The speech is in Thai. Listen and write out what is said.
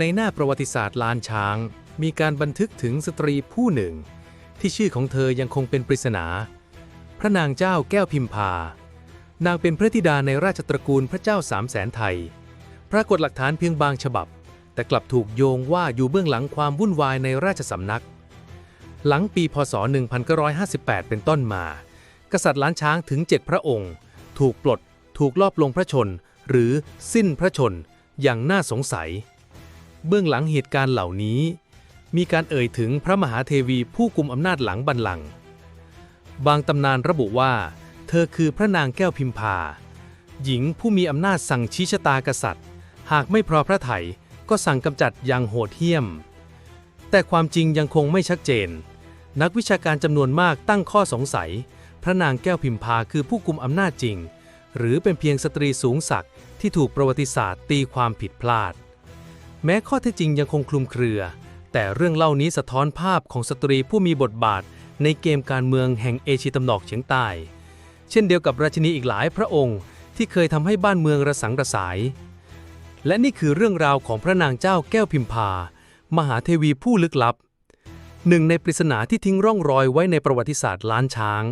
ในหน้าประวัติศาสตร์ล้านช้าง มีการบันทึกถึงสตรีผู้หนึ่ง ที่ชื่อของเธอยังคงเป็นปริศนา พระนางเจ้าแก้วพิมพา นางเป็นพระธิดาในราชตระกูลพระเจ้าสามแสนไทย ปรากฏหลักฐานเพียงบางฉบับ แต่กลับถูกโยงว่าอยู่เบื้องหลังความวุ่นวายในราชสำนัก หลังปีพศ 1958 เป็นต้นมา กษัตริย์ล้านช้างถึง 7 พระองค์ ถูกปลด ถูกลอบลงพระชน หรือสิ้นพระชน อย่างน่าสงสัย เบื้องหลังเหตุการณ์เหล่านี้ มีการเอ่ยถึงพระมหาเทวีผู้กุมอำนาจหลังบัลลังก์บางตำนานระบุว่า เธอคือพระนางแก้วพิมพา หญิงผู้มีอำนาจสั่งชี้ชะตากษัตริย์ หากไม่พอพระไถยก็สั่งกำจัดอย่างโหดเหี้ยม แต่ความจริงยังคงไม่ชัดเจน นักวิชาการจำนวนมากตั้งข้อสงสัย พระนางแก้วพิมพาคือผู้กุมอำนาจจริง หรือเป็นเพียงสตรีสูงศักดิ์ที่ถูกประวัติศาสตร์ตีความผิดพลาด แม้ข้อเท็จจริงยังคงคลุมเครือ แต่เรื่องเล่านี้สะท้อนภาพของสตรีผู้มีบทบาทในเกมการเมืองแห่งเอเชียตะวันออกเฉียงใต้ เช่นเดียวกับราชินีอีกหลายพระองค์ที่เคยทำให้บ้านเมืองระสังระสาย และนี่คือเรื่องราวของพระนางเจ้าแก้วพิมพา มหาเทวีผู้ลึกลับ หนึ่งในปริศนาที่ทิ้งร่องรอยไว้ในประวัติศาสตร์ล้านช้าง